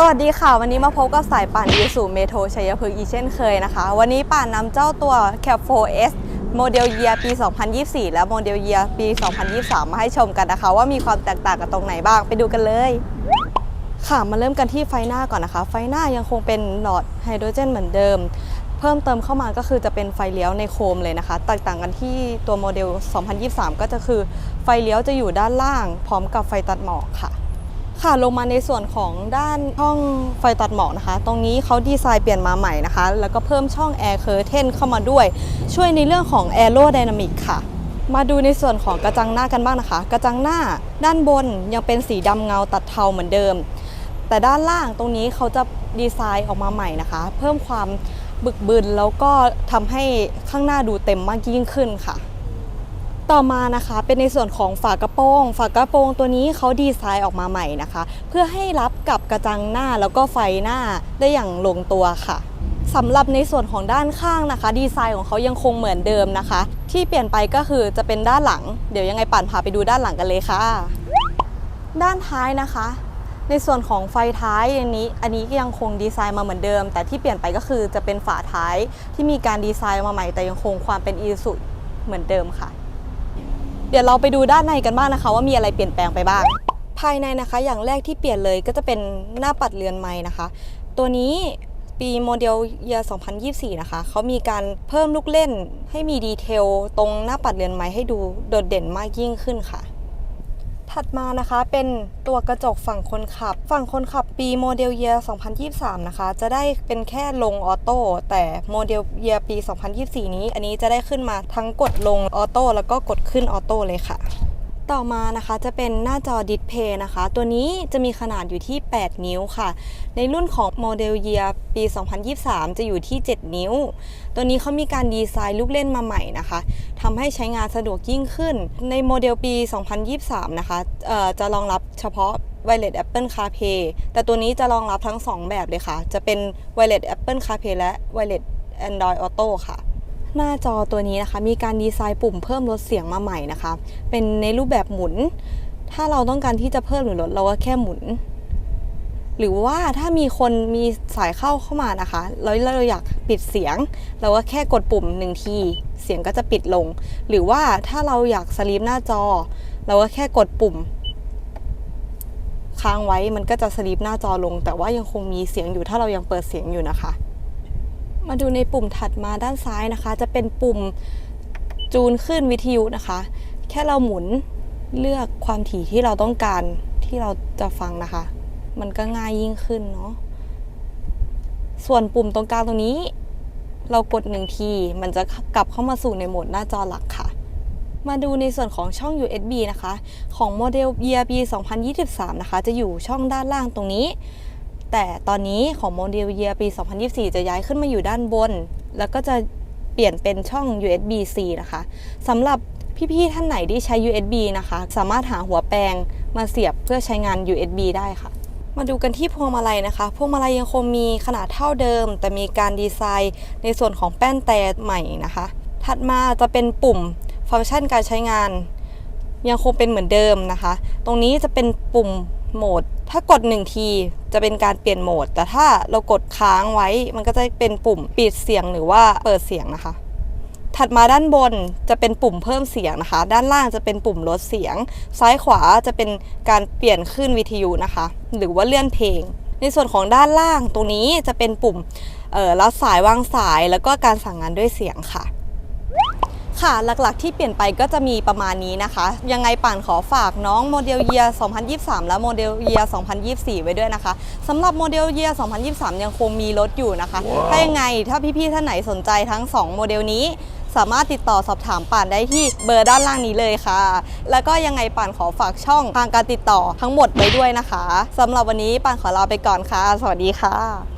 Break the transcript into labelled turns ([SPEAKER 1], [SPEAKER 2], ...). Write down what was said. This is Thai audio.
[SPEAKER 1] สวัสดีค่ะ วันนี้มาพบกับสายป่านยูสูเมโทชัยพฤกษ์อีเช่นเคยนะคะ วันนี้ป่านนำเจ้าตัว Cap 4S โมเดลเยียปี 2024 และโมเดลเยียปี 2023 มาให้ชมกันนะคะ ว่ามีความแตกต่างกันตรงไหนบ้างไปดูกันเลย ค่ะมาเริ่มกันที่ไฟหน้าก่อนนะคะ ไฟหน้ายังคงเป็นหลอดไฮโดรเจนเหมือนเดิม เพิ่มเติมเข้ามาก็คือจะเป็นไฟเลี้ยวในโคมเลยนะคะ แตกต่างกันที่ตัวโมเดล 2023 ก็จะคือไฟเลี้ยวจะอยู่ด้านล่าง พร้อมกับไฟตัดหมอกค่ะ ค่ะลงมาในส่วนของด้านช่องไฟตัดหมอกนะคะ ตรงนี้เขาดีไซน์เปลี่ยนมาใหม่นะคะ แล้วก็เพิ่มช่อง Air Curtain เข้ามาด้วย ช่วยในเรื่องของ Aerodynamic ค่ะ มาดูในส่วนของกระจังหน้ากันบ้างนะคะ กระจังหน้าด้านบนยังเป็นสีดำเงาตัดเทาเหมือนเดิม แต่ด้านล่างตรงนี้เขาจะดีไซน์ออกมาใหม่นะคะ เพิ่มความบึกบึนแล้วก็ทำให้ข้างหน้าดูเต็มมากยิ่งขึ้นค่ะ ต่อมานะคะเป็นในส่วนของฝากระโปรงฝากระโปรงตัวนี้เขาดีไซน์ออกมาใหม่นะคะ เพื่อให้รับกับกระจังหน้าแล้วก็ไฟหน้าได้อย่างลงตัวค่ะสำหรับในส่วนของด้านข้างนะคะ ดีไซน์ของเขายังคงเหมือนเดิมนะคะ ที่เปลี่ยนไปก็คือจะเป็นด้านหลัง เดี๋ยวยังไงปั่นพาไปดูด้านหลังกันเลยค่ะ ด้านท้ายนะคะ ในส่วนของไฟท้ายอันนี้ อันนี้ก็ยังคงดีไซน์มาเหมือนเดิม แต่ที่เปลี่ยนไปก็คือจะเป็นฝาท้ายที่มีการดีไซน์มาใหม่แต่ยังคงความเป็นอีสุเหมือนเดิมค่ะ เดี๋ยวเราไปดูด้านในกันบ้างนะคะ ว่ามีอะไรเปลี่ยนแปลงไปบ้าง ภายในนะคะ อย่างแรกที่เปลี่ยนเลยก็จะเป็นหน้าปัดเรือนไม้นะคะ ตัวนี้ปีโมเดลเยีย2024 นะคะ เขามีการเพิ่มลูกเล่นให้มีดีเทลตรงหน้าปัดเรือนไม้ให้ดูโดดเด่นมากยิ่งขึ้นค่ะ ถัดมานะคะเป็นตัวกระจกฝั่งคนขับ ฝั่งคนขับปีโมเดลเยีย2023 นะคะ จะได้เป็นแค่ลงออโต้แต่โมเดลเยียปี 2024 นี้ อันนี้จะได้ขึ้นมาทั้งกดลงออโต้แล้วก็กดขึ้นออโต้เลยค่ะ ต่อมานะคะจะเป็นหน้าจอดิสเพย์นะคะ ตัวนี้จะมีขนาดอยู่ที่ 8 นิ้วค่ะ ในรุ่นของโมเดลเยียปี 2023 จะอยู่ที่ 7 นิ้ว ตัวนี้เขามีการดีไซน์ลูกเล่นมาใหม่นะคะทำให้ใช้งานสะดวกยิ่งขึ้น ในโมเดลปี 2023 นะคะจะรองรับเฉพาะ Wireless Apple CarPlay แต่ตัวนี้จะรองรับทั้ง 2 แบบเลยค่ะ จะเป็น Wireless Apple CarPlay และ Wireless Android Auto ค่ะ หน้าจอตัวนี้นะคะ มีการดีไซน์ปุ่มเพิ่มลดเสียงมาใหม่นะคะ เป็นในรูปแบบหมุน ถ้าเราต้องการที่จะเพิ่มหรือลดเราก็แค่หมุน หรือว่าถ้ามีคนมีสายเข้าเข้ามานะคะแล้วเราอยากปิดเสียง เราก็แค่กดปุ่มหนึ่งทีเสียงก็จะปิดลง หรือว่าถ้าเราอยากสลีปหน้าจอ เราก็แค่กดปุ่มค้างไว้มันก็จะสลีปหน้าจอลง แต่ว่ายังคงมีเสียงอยู่ถ้าเรายังเปิดเสียงอยู่นะคะ มาดูในปุ่มถัดมาด้านซ้ายนะคะ จะเป็นปุ่มจูนขึ้นวิทยุนะคะ แค่เราหมุนเลือกความถี่ที่เราต้องการที่เราจะฟังนะคะ มันก็ง่ายยิ่งขึ้นเนาะส่วนปุ่มตรงกลางตรงนี้ เรากดหนึ่งทีมันจะกลับเข้ามาสู่ในโหมดหน้าจอหลักค่ะ มาดูในส่วนของช่อง USB นะคะ ของโมเดล Year B 2023 นะคะ จะอยู่ช่องด้านล่างตรงนี้ แต่ตอนนี้ของโมเดล Year ปี 2024 จะย้ายขึ้นมาอยู่ด้านบน แล้วก็จะเปลี่ยนเป็นช่อง USB-C นะคะสำหรับพี่ๆท่านไหนที่ใช้ USB นะคะ สามารถหาหัวแปลงมาเสียบเพื่อใช้งาน USB ได้ค่ะ มาดูกันที่พวงมาลัยนะคะ พวงมาลัยยังคงมีขนาดเท่าเดิม แต่มีการดีไซน์ในส่วนของแป้นแต่ใหม่นะคะ ถัดมาจะเป็นปุ่มฟังก์ชันการใช้งาน ยังคงเป็นเหมือนเดิมนะคะ ตรงนี้จะเป็นปุ่มโหมด ถ้ากด1ทีจะเป็นการเปลี่ยนโหมด แต่ถ้าเรากดค้างไว้มันก็จะเป็นปุ่มปิดเสียงหรือว่าเปิดเสียงนะคะ ถัดมาด้านบนจะเป็นปุ่มเพิ่มเสียงนะคะ ด้านล่างจะเป็นปุ่มลดเสียง ซ้ายขวาจะเป็นการเปลี่ยนขึ้นวิทยุนะคะ หรือว่าเลื่อนเพลง ในส่วนของด้านล่างตรงนี้จะเป็นปุ่มออรับสายวางสายแล้วก็การสั่งงานด้วยเสียงค่ะ ค่ะ หลักๆที่เปลี่ยนไปก็จะมีประมาณนี้นะคะ ยังไงป่านขอฝากน้องโมเดลเยีย2023 และโมเดลเยีย2024 ไว้ด้วยนะคะสำหรับโมเดลเยีย2023 ยังคงมีรถอยู่นะคะ ถ้ายังไงถ้าพี่ๆ ท่านไหนสนใจทั้ง 2 โมเดลนี้ สามารถติดต่อสอบถามป่านได้ที่เบอร์ด้านล่างนี้เลยค่ะ แล้วก็ยังไงป่านขอฝากช่องทางการติดต่อทั้งหมดไว้ด้วยนะคะสำหรับวันนี้ป่านขอลาไปก่อนค่ะ สวัสดีค่ะ